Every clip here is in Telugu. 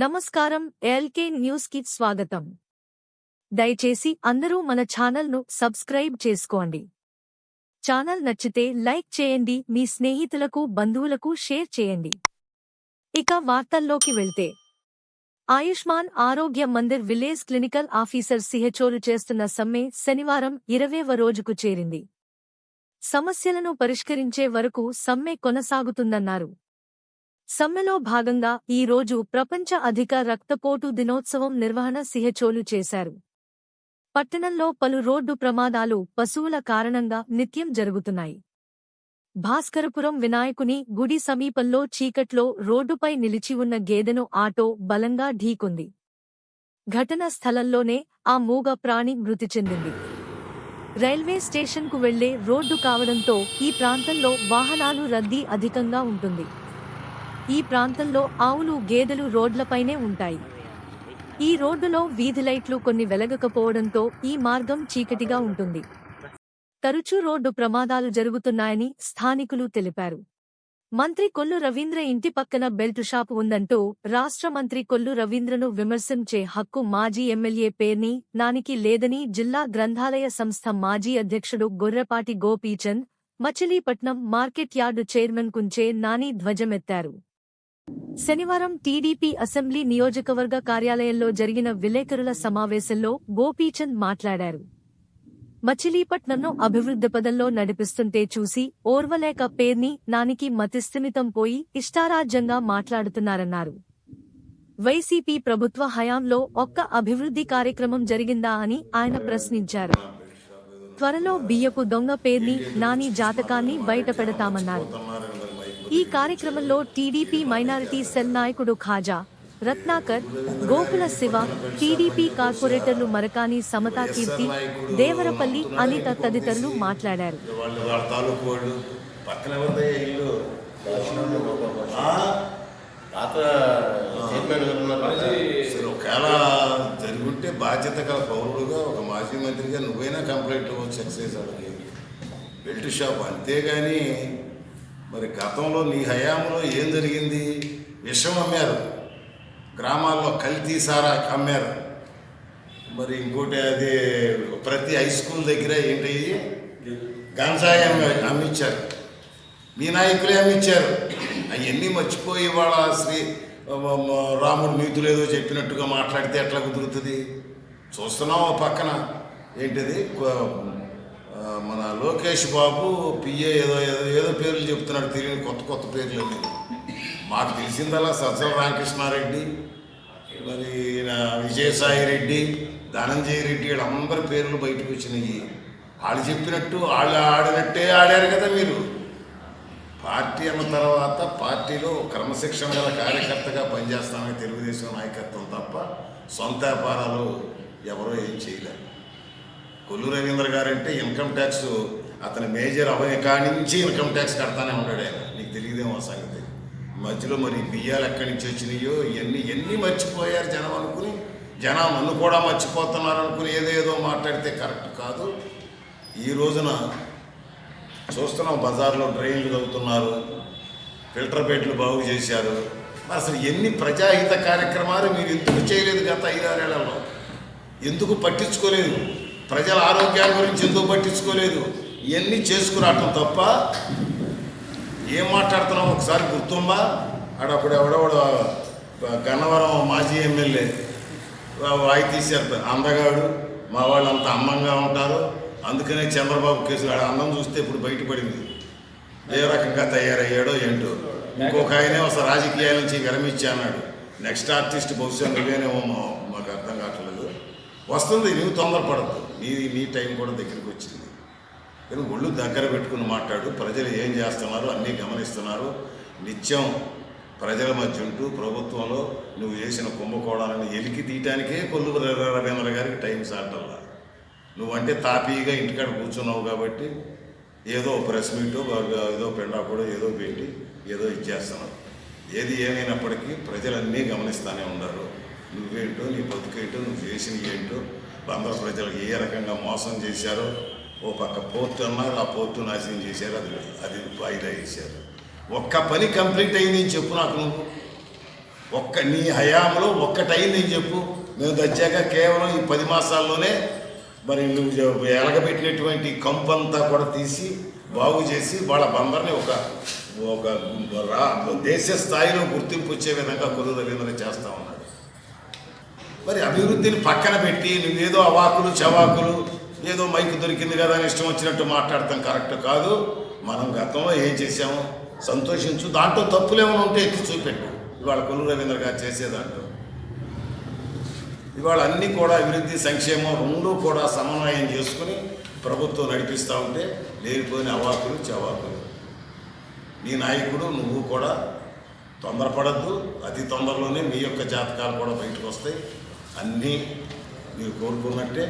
నమస్కారం ఎల్కే న్యూస్కి స్వాగతం. దయచేసి అందరూ మన ఛానల్ను సబ్స్క్రైబ్ చేసుకోండి. ఛానల్ నచ్చితే లైక్ చేయండి మీ స్నేహితులకు బంధువులకు షేర్ చేయండి. ఇక వార్తల్లోకి వెళ్తే. Ayushman Arogya Mandir village clinical officer సిహెచోలు చేస్తున్న సమ్మె శనివారం ఇరవేవ రోజుకు చేరింది. సమస్యలను పరిష్కరించే వరకు సమ్మె కొనసాగుతుందన్నారు. సమ్మెలో భాగంగా ఈ రోజు ప్రపంచ అధిక రక్తపోటు దినోత్సవం నిర్వహణ సిహెచోలు చేశారు. పట్టణంలో పలు రోడ్డు ప్రమాదాలు పశువుల కారణంగా నిత్యం జరుగుతున్నాయి. భాస్కరపురం వినాయకుని గుడి సమీపంలో చీకట్లో రోడ్డుపై నిలిచి ఉన్న గేదెను ఆటో బలంగా ఢీకొంది. ఘటన స్థలంలోనే ఆ మూగ ప్రాణి మృతి చెందింది. రైల్వే స్టేషన్కు వెళ్ళే రోడ్డు కావడంతో ఈ ప్రాంతంలో వాహనాలు రద్దీ అధికంగా ఉంటుంది. ఈ ప్రాంతంలో ఆవులు గేదెలు రోడ్లపైనే ఉంటాయి. ఈ రోడ్డులో వీధి లైట్లు కొన్ని వెలగకపోవడంతో ఈ మార్గం చీకటిగా ఉంటుంది. తరచూ రోడ్డు ప్రమాదాలు జరుగుతున్నాయని స్థానికులు తెలిపారు. మంత్రి కొల్లు రవీంద్ర ఇంటి పక్కన బెల్ట్ షాప్ ఉందంటూ రాష్ట్ర మంత్రి కొల్లు రవీంద్రను విమర్శించే హక్కు మాజీ ఎమ్మెల్యే పేర్ని నానికి లేదని జిల్లా గ్రంథాలయ సంస్థ మాజీ అధ్యక్షుడు Gorrepati Gopichand Machilipatnam market yard chairman Kunche Nani ధ్వజమెత్తారు. శనివారం టీడీపీ అసెంబ్లీ నియోజకవర్గ కార్యాలయంలో జరిగిన విలేకరుల సమావేశంలో గోపీచంద్ మాట్లాడారు. మచిలీపట్నంను అభివృద్ధి పదంలో నడిపిస్తుంటే చూసి ఓర్వలేక పేర్ని నానికి మతిస్థిమితం పోయి ఇష్టారాజ్యంగా మాట్లాడుతున్నారన్నారు. వైసీపీ ప్రభుత్వ హయాంలో ఒక్క అభివృద్ధి కార్యక్రమం జరిగిందా అని ఆయన ప్రశ్నించారు. త్వరలో బియ్యపు దొంగ పేర్ని నాని జాతకాన్ని బయటపెడతామన్నారు. ఈ కార్యక్రమంలో టీడీపీ మైనారిటీ సెల్ నాయకుడు ఖాజా రత్నాకర్ గోకుల శివ టీడీపీ కార్పొరేటర్లు మరకాని సమతా కీర్తి దేవరపల్లి అనిత తదితరులు మాట్లాడారు. ఒకవేళ జరుగుంటే బాధ్యత గల పౌరుడుగా ఒక మాజీ మంత్రిగా నువ్వైనా కంప్లైంట్ ఇవ్వచ్చు ఎక్సైజ్ వాళ్ళకి. బెల్ట్ షాప్ అంతేగాని మరి గతంలో నీ హయాంలో ఏం జరిగింది? విషం అమ్మారు. గ్రామాల్లో కల్తీ సారా అమ్మారు. మరి ఇంకోటి అది ప్రతి హై స్కూల్ దగ్గర ఏంటి? గంజాయి అమ్మ అమ్మించారు మీ నాయకులే అమ్మించారు అవన్నీ మర్చిపోయి వాళ్ళ శ్రీ రాముడు నీతులు ఏదో చెప్పినట్టుగా మాట్లాడితే ఎట్లా కుదురుతుంది? చూస్తున్నాం పక్కన? ఏంటిది? మన లోకేష్ బాబు పిఏ ఏదో ఏదో ఏదో పేర్లు చెప్తున్నాడు తెలియని కొత్త కొత్త పేర్లు మాకు తెలిసిందల్లా సజ్జల రామకృష్ణారెడ్డి మరి విజయసాయి రెడ్డి ధనంజయ రెడ్డి వీళ్ళందరి పేర్లు బయటకు వచ్చినాయి. వాళ్ళు చెప్పినట్టు వాళ్ళు ఆడినట్టే ఆడారు కదా మీరు. పార్టీ అన్న తర్వాత పార్టీలో క్రమశిక్షణ గల కార్యకర్తగా పనిచేస్తామని తెలుగుదేశం నాయకత్వం తప్ప సొంత వ్యాపారాలు ఎవరో ఏం చేయలేరు. కొల్లు రవీంద్ర గారంటే ఇన్కమ్ ట్యాక్స్ అతని మేజర్ అవని నుంచి ఇన్కమ్ ట్యాక్స్ కడతానే ఉన్నాడు ఆయన. నీకు తెలియదేమో సంగతి. మధ్యలో మరి బియ్యాలు ఎక్కడి నుంచి వచ్చినాయో ఇవన్నీ ఎన్ని మర్చిపోయారు జనం అనుకుని జనం నన్ను కూడా మర్చిపోతున్నారు అనుకుని ఏదేదో మాట్లాడితే కరెక్ట్ కాదు. ఈ రోజున చూస్తున్నాం బజార్లో డ్రైన్లు తవ్వుతున్నారు ఫిల్టర్ బెడ్లు బాగు చేశారు. మరి అసలు ఎన్ని ప్రజాహిత కార్యక్రమాలు మీరు ఎందుకు చేయలేదు గత ఐదారేళ్ళలో? ఎందుకు పట్టించుకోలేదు? ప్రజల ఆరోగ్యాల గురించి ఎందుకు పట్టించుకోలేదు? ఇవన్నీ చేసుకురావటం తప్ప ఏం మాట్లాడుతున్నాం ఒకసారి గుర్తుంబా ఆడప్పుడు ఎవడెవడో గన్నవరం మాజీ ఎమ్మెల్యే వాయి తీశారు అందగాడు మా వాళ్ళు అంత అందంగా ఉంటారు. అందుకనే చంద్రబాబు కేసులు ఆడ అందం చూస్తే ఇప్పుడు బయటపడింది. ఏ రకంగా తయారయ్యాడో ఏంటో. ఇంకొక ఆయనే ఒక రాజకీయాల నుంచి విరమించి అన్నాడు. నెక్స్ట్ ఆర్టిస్ట్ బహుశా నువ్వేనేమో మాకు అర్థం కావట్లేదు. వస్తుంది నువ్వు తొందరపడద్దు నీ నీ టైం కూడా దగ్గరికి వచ్చింది. నేను ఒళ్ళు దగ్గర పెట్టుకుని మాట్లాడు ప్రజలు ఏం చేస్తున్నారు అన్నీ గమనిస్తున్నారు. నిత్యం ప్రజల మధ్య ఉంటూ ప్రభుత్వంలో నువ్వు చేసిన కుంభకోణాలను ఎలికి తీయటానికే కొల్లు రవీంద్ర గారికి టైం సాటల్లా. నువ్వంటే తాపీగా ఇంటికాడ కూర్చున్నావు కాబట్టి ఏదో ప్రెస్ మీటో ఏదో పెండాకుడో ఏదో పెట్టి ఏదో ఇచ్చేస్తున్నావు. ఏది ఏమైనప్పటికీ ప్రజలన్నీ గమనిస్తూనే ఉన్నారు. నువ్వేంటో నీ బతుకేంటో నువ్వు చేసినవి ఏంటో ఆంధ్ర ప్రజలకు ఏ రకంగా మోసం చేశారో ఓ పక్క పోర్టు అన్నారు ఆ పోర్టు నాశనం చేశారు అది అది వాయిదా వేశారు. ఒక్క పని కంప్లీట్ అయింది అని చెప్పు నాకు నువ్వు. ఒక్క నీ హయాంలో ఒక్కటైంది నేను చెప్పు. మేము తెచ్చాక కేవలం ఈ పది మాసాల్లోనే మరి నువ్వు ఎలగబెట్టినటువంటి కంపు కంపంతా కూడా తీసి బాగు చేసి వాళ్ళ బందర్ని ఒక ఒక రా- దేశ స్థాయిలో గుర్తింపు వచ్చే విధంగా కొలు రవీంద్ర చేస్తా ఉన్నారు. మరి అభివృద్ధిని పక్కన పెట్టి నువ్వేదో అవాకులు చవాకులు ఏదో మైకు దొరికింది కదా అని ఇష్టం వచ్చినట్టు మాట్లాడటం కరెక్ట్ కాదు. మనం గతంలో ఏం చేసాము సంతోషించు. దాంట్లో తప్పులేమైనా ఉంటే ఎత్తి చూపెట్టు. ఇవాళ కొల్లు రవీంద్ర గారు చేసేదాంట్లో ఇవాళ అన్నీ కూడా అభివృద్ధి సంక్షేమం రెండూ కూడా సమన్వయం చేసుకుని ప్రభుత్వం నడిపిస్తూ ఉంటే లేనిపోయిన అవాకులు చవాకులు. నీ నాయకుడు నువ్వు కూడా తొందరపడద్దు. అతి తొందరలోనే మీ యొక్క జాతకాలు కూడా బయటకు వస్తాయి. అన్నీ మీరు కోరుకున్నట్టే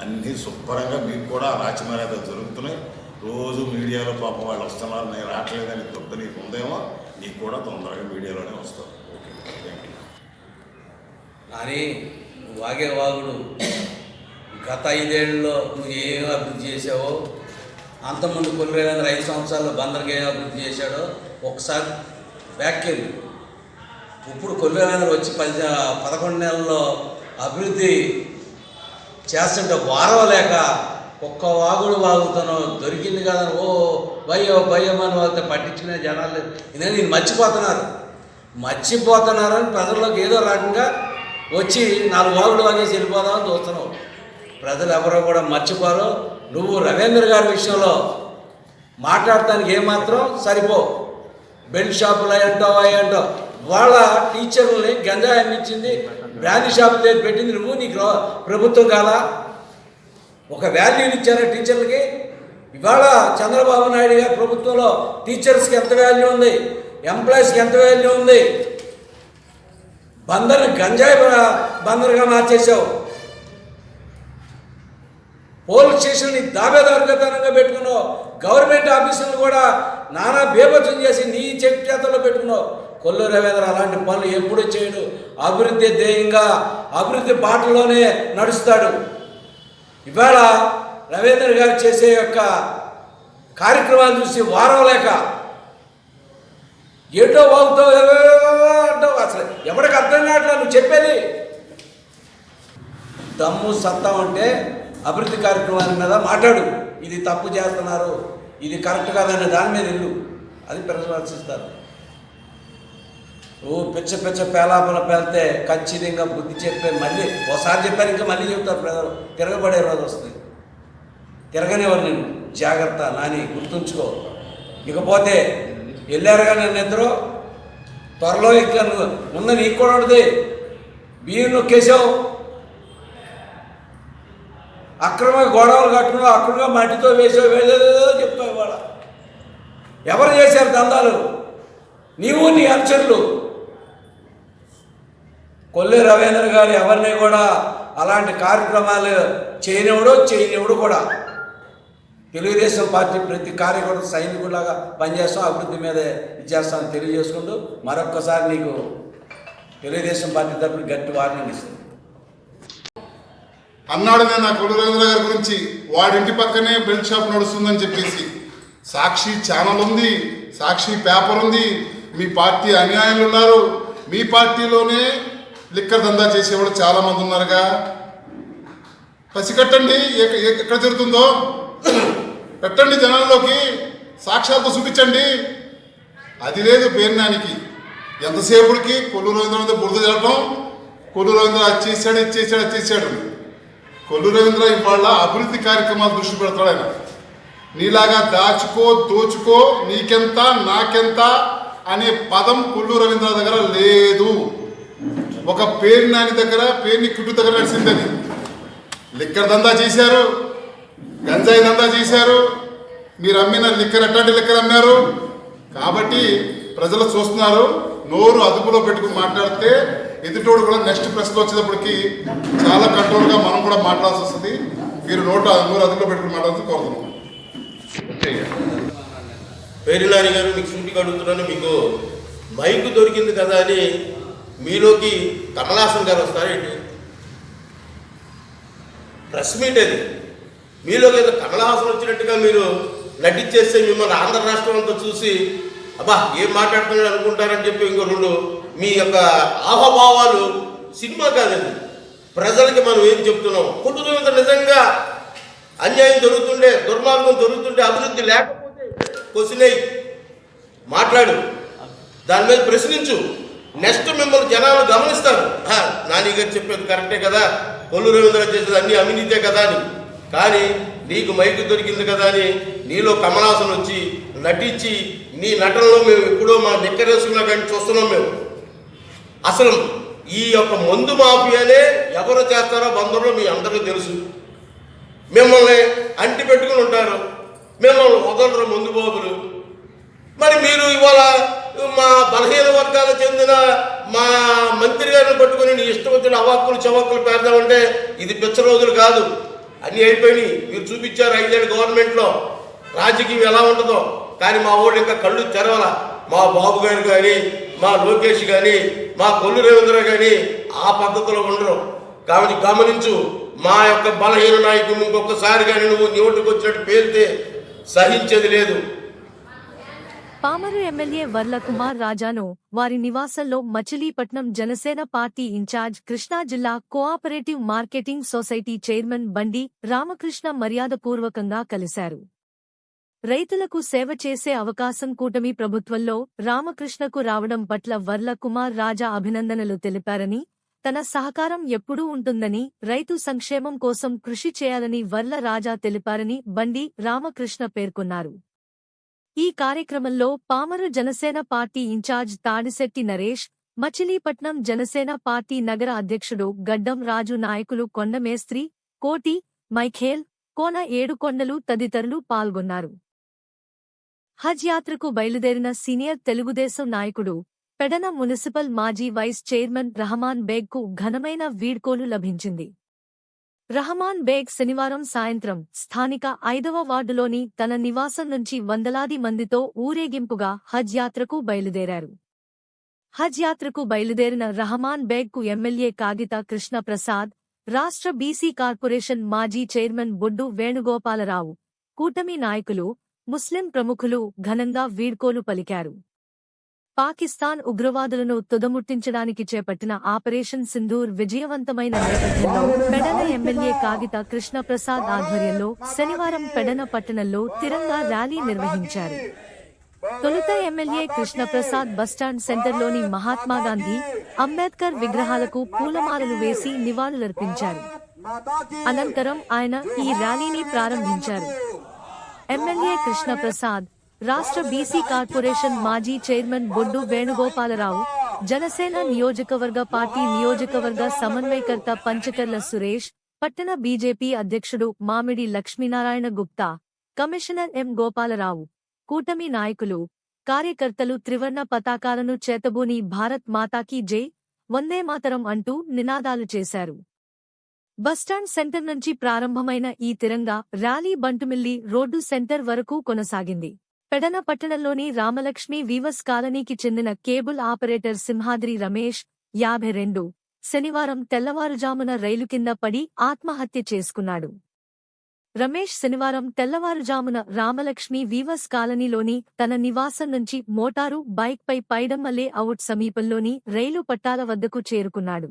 అన్నీ శుభ్రంగా మీకు కూడా రాచమర్యాద జరుగుతున్నాయి. రోజు మీడియాలో పాపం వాళ్ళు వస్తున్నారు నేను రావట్లేదని తొక్క నీకు ఉందేమో నీకు కూడా తొందరగా మీడియాలోనే వస్తావు ఓకే థ్యాంక్ యూ కానీ నువ్వు వాగే వాగుడు. గత ఐదేళ్ళలో నువ్వు ఏం అభివృద్ధి చేసావో అంతకుముందు కొల్లేవేంద్ర ఐదు సంవత్సరాల్లో బందర్గా ఏం అభివృద్ధి చేశాడో ఒకసారి బ్యాక్ వెళ్ళి ఇప్పుడు కొల్లేవేంద్ర వచ్చి పది పదకొండు నెలల్లో అభివృద్ధి చేస్తుంటే వారం లేక ఒక్క వాగుడు వాగుతాను దొరికింది కదా ఓ అయ్యో భయో అని వాళ్ళతో పట్టించుకునే జనాలు లేదు. ఇదే నేను మర్చిపోతున్నారు. మర్చిపోతున్నారని ప్రజల్లోకి ఏదో రకంగా వచ్చి నాలుగు వాగుడు వాగేసి వెళ్ళిపోదామని చూస్తున్నావు ప్రజలు ఎవరో కూడా మర్చిపోరు. నువ్వు రవీంద్ర గారి విషయంలో మాట్లాడటానికి ఏమాత్రం సరిపో. బెల్ట్ షాపులు అవి అంటావు వాళ్ళ టీచర్లని గంజాయి అమ్మించింది బ్రాండ్ షాప్ దగ్గర పెట్టింది నువ్వు నీకు ప్రభుత్వం కాదా ఒక వాల్యూని ఇచ్చారా టీచర్లకి? ఇవాళ చంద్రబాబు నాయుడు గారి ప్రభుత్వంలో టీచర్స్కి ఎంత వాల్యూ ఉంది? ఎంప్లాయీస్కి ఎంత వాల్యూ ఉంది? బందర్ని గంజాయి బందర్గా మార్చేసావు పోలీస్ స్టేషన్ని దాబేదారుగతనంగా పెట్టుకున్నావు. గవర్నమెంట్ ఆఫీసులను కూడా నానా బేభత్సం చేసి నీ చెక్ చేతల్లో పెట్టుకున్నావు. కొల్లు రవీంద్ర అలాంటి పనులు ఎప్పుడూ చేయడు. అభివృద్ధి ధ్యేయంగా అభివృద్ధి బాటలోనే నడుస్తాడు. ఇవాళ రవీంద్ర గారు చేసే యొక్క కార్యక్రమాలు చూసి వారం లేక ఏటో వాగుతావు అంటావు అసలు ఎవరికి అర్థం కావట్లేదు నువ్వు చెప్పేది. దమ్ము సత్తా ఉంటే అభివృద్ధి కార్యక్రమాల మీద మాట్లాడు. ఇది తప్పు చేస్తున్నారు. ఇది కరెక్ట్ కాదనే దాని మీద ఇల్లు అది ప్రదర్శిస్తారు నువ్వు పిచ్చ పిచ్చ పేలాపల పేలితే ఖచ్చితంగా బుద్ధి చెప్పే మళ్ళీ ఒకసారి చెప్పారు ఇంకా మళ్ళీ చెప్తారు ప్రజలు. తిరగబడే రోజు వస్తుంది. తిరగనివ్వరు నేను జాగ్రత్త నాని గుర్తుంచుకో. ఇకపోతే వెళ్ళారుగా నన్ను ఇద్దరు? త్వరలో ఇక్కడ నువ్వు ముందు నీకు కూడా ఉంటుంది. బియ్యం నొక్కేసావు అక్రమ గొడవలు కట్టుకున్నావు అక్రమంగా మట్టితో వేసావు వేసేదో చెప్తావు ఇవాళ. ఎవరు చేశారు దందాలు? నీవు నీ అనుచరులు. కొల్లి రవీంద్ర గారు ఎవరిని కూడా అలాంటి కార్యక్రమాలు చేయనివ్వడు చేయనివ్వడు కూడా. తెలుగుదేశం పార్టీ ప్రతి కార్యకర్త సైనికులాగా పనిచేస్తాం అభివృద్ధి మీద ఇచ్చేస్తామని తెలియజేసుకుంటూ మరొక్కసారి నీకు తెలుగుదేశం పార్టీ తరఫున గట్టి వార్నింగ్ ఇస్తుంది. అన్నాడు నేను నా కొడు రవీంద్ర గారి గురించి వాడింటి పక్కనే బెల్ట్ షాప్ నడుస్తుందని చెప్పేసి. సాక్షి ఛానల్ ఉంది సాక్షి పేపర్ ఉంది మీ పార్టీ అన్యాయులు ఉన్నారు మీ పార్టీలోనే లిక్కర్ దందా చేసేవాడు చాలా మంది ఉన్నారుగా. పసికట్టండి ఎక్కడ జరుగుతుందో పెట్టండి జనాల్లోకి సాక్ష్యాలతో చూపించండి. అది లేదు పేరునానికి. ఎంతసేపుడికి కొల్లు రవీంద్ర బురద చల్లడం కొల్లు రవీంద్ర అది చేశాడు ఇది చేశాడు అది చేశాడు కొల్లు రవీంద్ర ఇవాళ అభివృద్ధి కార్యక్రమాలు దృష్టి పెడతాడు ఆయన. నీలాగా దాచుకో దోచుకో నీకెంత నాకెంత అనే పదం కొల్లు రవీంద్ర దగ్గర లేదు. ఒక పేరు నాని దగ్గర పేరుని కుట్టు దగ్గర నడిచిందని. లిక్కర్ దందా చేశారు. గంజాయి దందా చేశారు. మీరు అమ్మిన లిక్కర్ ఎట్లాంటి లిక్కర్ అమ్మారు. కాబట్టి ప్రజలు చూస్తున్నారు. నోరు అదుపులో పెట్టుకుని మాట్లాడితే ఎదుటోడు కూడా నెక్స్ట్ ప్రెస్లో వచ్చేటప్పటికి చాలా కంట్రోల్గా మనం కూడా మాట్లాడాల్సి వస్తుంది. మీరు నోటు నోరు అదుపులో పెట్టుకుని మాట్లాడుతూ కోరుతున్నాం. పేరినాని గారు మీకు సూటిగా అడుగుతున్నాను మీకు మైకు దొరికింది కదా అని మీలోకి కమలాసన్ గారు వస్తారేంటి ప్రెస్ మీట్ అది. మీలోకి ఏదో కమలహాసన్ వచ్చినట్టుగా మీరు నటించేస్తే మిమ్మల్ని ఆంధ్ర రాష్ట్రం అంతా చూసి అబ్బా ఏం మాట్లాడుతున్నాడు అనుకుంటారని చెప్పి ఇంకో రెండు మీ యొక్క ఆహభావాలు సినిమా కాదండి ప్రజలకి మనం ఏం చెప్తున్నాం? కుటుంబం నిజంగా అన్యాయం జరుగుతుండే దుర్మార్గం జరుగుతుండే అభివృద్ధి లేకపోతే క్వశ్చన్ అయ్యి మాట్లాడు. దాని మీద ప్రశ్నించు. నెక్స్ట్ మిమ్మల్ని జనాలు గమనిస్తారు. "ఆ, నాని గారు చెప్పేది కరెక్టే కదా. కొల్లు రవీంద్ర చేసేది అన్ని అవినీతే కదా అని. కానీ నీకు మైకు దొరికింది కదా అని నీలో కమలాసన వచ్చి నటించి నీ నటనలో మేము ఎప్పుడో మా నిక్కరేసుకున్నా కానీ చూస్తున్నాం మేము. అసలు ఈ యొక్క మందు మాఫియానే ఎవరు చేస్తారో బంధంలో మీ అందరికీ తెలుసు. మిమ్మల్ని అంటి పెట్టుకుని ఉంటారు. మిమ్మల్ని వదలరు మందు బాబులు. మరి మీరు ఇవాళ మా బలహీన వర్గాలకు చెందిన మా మంత్రి గారిని పట్టుకుని నీ ఇష్టం వచ్చిన అవాక్కులు చవాక్కులు పెడదామంటే ఇది పిచ్చ రోజులు కాదు. అన్నీ అయిపోయినాయి. మీరు చూపించారు ఐదేళ్ళు గవర్నమెంట్లో. రాజకీయం ఎలా ఉంటుందో. కానీ మా ఊళ్ళు ఇంకా కళ్ళు తెరవల. మా బాబు గారు కానీ మా లోకేష్ కానీ మా కొల్లు రవీంద్ర కానీ ఆ పద్ధతిలో ఉండరు. కాబట్టి గమనించు మా యొక్క బలహీన నాయకుడిని ఇంకొకసారి కానీ నువ్వు నోటికి వచ్చినట్టు పేరితే సహించేది లేదు. పామరు ఎమ్మెల్యే వర్ల కుమార్ రాజాను వారి నివాసంలో మచిలీపట్నం జనసేన పార్టీ ఇన్ఛార్జ్ కృష్ణా జిల్లా కోఆపరేటివ్ మార్కెటింగ్ సొసైటీ చైర్మన్ బండి రామకృష్ణ మర్యాదపూర్వకంగా కలిశారు. రైతులకు సేవ చేసే అవకాశం కూటమి ప్రభుత్వంలో రామకృష్ణకు రావడం పట్ల వర్ల కుమార్ రాజా అభినందనలు తెలిపారని తన సహకారం ఎప్పుడూ ఉంటుందని రైతు సంక్షేమం కోసం కృషి చేయాలని వర్ల రాజా తెలిపారని బండి రామకృష్ణ పేర్కొన్నారు. ఈ కార్యక్రమంలో Pamarru Janasena party incharge Tadisetti Naresh Machilipatnam Janasena party నగర అధ్యక్షుడు గడ్డం రాజు నాయకులు కొండమేస్త్రి కోటి మైఖేల్ కోన ఏడుకొండలు తదితరులు పాల్గొన్నారు. హజ్ యాత్రకు బయలుదేరిన సీనియర్ తెలుగుదేశం నాయకుడు పెడన మున్సిపల్ మాజీ వైస్ చైర్మన్ రహమాన్ బేగ్కు ఘనమైన వీడ్కోలు లభించింది. రహమాన్ బేగ్ శనివారం సాయంత్రం స్థానిక ఐదవ వార్డులోని తన నివాసం నుంచి వందలాది మందితో ఊరేగింపుగా హజ్ యాత్రకు బయలుదేరారు. హజ్ యాత్రకు బయలుదేరిన రహమాన్ బేగ్కు ఎమ్మెల్యే కాగిత కృష్ణప్రసాద్ రాష్ట్ర బీసీ కార్పొరేషన్ మాజీ చైర్మన్ బొడ్డు వేణుగోపాలరావు కూటమి నాయకులు ముస్లిం ప్రముఖులు ఘనంగా వీడ్కోలు పలికారు. పాకిస్తాన్ ఉగ్రవాదులను తుదముట్టించడానికి చేపట్టిన ఆపరేషన్ సింధూర్ విజయవంతమైన నేపథ్యంలో పెడన ఎమ్మెల్యే కాగిత కృష్ణప్రసాద్ ఆధ్వర్యంలో శనివారం పెడన పట్టణంలో తిరంగా ర్యాలీ నిర్వహించారు. తొలుత ఎమ్మెల్యే కృష్ణప్రసాద్ బస్టాండ్ సెంటర్లోని మహాత్మాగాంధీ అంబేద్కర్ విగ్రహాలకు పూలమాలలు వేసి నివాళులర్పించారు. అనంతరం ఆయన ఈ ర్యాలీని ప్రారంభించారు. ఎమ్మెల్యే కృష్ణప్రసాద్ రాష్ట్ర బీసీ కార్పొరేషన్ మాజీ చైర్మన్ బొడ్డు వేణుగోపాలరావు జనసేన నియోజకవర్గ పార్టీ నియోజకవర్గ సమన్వయకర్త పంచకర్ల సురేష్ పట్టణ బీజేపీ అధ్యక్షుడు మామిడి లక్ష్మీనారాయణ గుప్తా కమిషనర్ ఎం గోపాలరావు కూటమి నాయకులు కార్యకర్తలు త్రివర్ణ పతాకాలను చేతబూని భారత్ మాతాకీ జై వందే మాతరం అంటూ నినాదాలు చేశారు. బస్టాండ్ సెంటర్ నుంచి ప్రారంభమైన ఈ Tiranga rally Bantumilli road centre వరకు కొనసాగింది. పెడన పట్టణంలోని రామలక్ష్మి వీవస్ కాలనీకి చెందిన కేబుల్ ఆపరేటర్ సింహాద్రి రమేష్ యాభై రెండు శనివారం తెల్లవారుజామున రైలు కింద పడి ఆత్మహత్య చేసుకున్నాడు. రమేష్ శనివారం తెల్లవారుజామున రామలక్ష్మి వీవస్ కాలనీలోని తన నివాసం నుంచి మోటారు బైక్పై పైడమ్మలే అవుట్ సమీపంలోని రైలు పట్టాల వద్దకు చేరుకున్నాడు.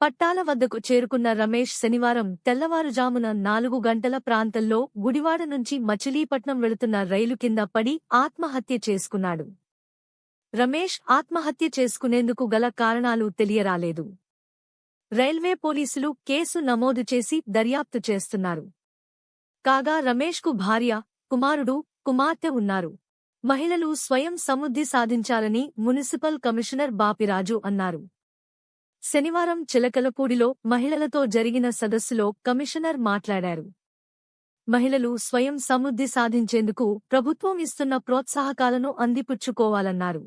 పట్టాల వద్దకు చేరుకున్న రమేష్ శనివారం తెల్లవారుజామున నాలుగు గంటల ప్రాంతంలో గుడివాడ నుంచి మచిలీపట్నం వెళుతున్న రైలు కింద పడి ఆత్మహత్య చేసుకున్నాడు. రమేష్ ఆత్మహత్య చేసుకునేందుకు గల కారణాలు తెలియరాలేదు. రైల్వే పోలీసులు కేసు నమోదు చేసి దర్యాప్తు చేస్తున్నారు. కాగా రమేష్కు భార్య కుమారుడు కుమార్తె ఉన్నారు. మహిళలు స్వయం సమృద్ధి సాధించాలని మున్సిపల్ కమిషనర్ బాపిరాజు అన్నారు. శనివారం చిలకలపూడిలో మహిళలతో జరిగిన సదస్సులో కమిషనర్ మాట్లాడారు. మహిళలు స్వయం సమృద్ధి సాధించేందుకు ప్రభుత్వం ఇస్తున్న ప్రోత్సాహకాలను అందిపుచ్చుకోవాలన్నారు.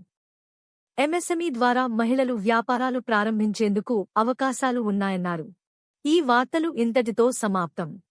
ఎంఎస్ఎంఈ ద్వారా మహిళలు వ్యాపారాలు ప్రారంభించేందుకు అవకాశాలు ఉన్నాయన్నారు. ఈ వార్తలు ఇంతటితో సమాప్తం.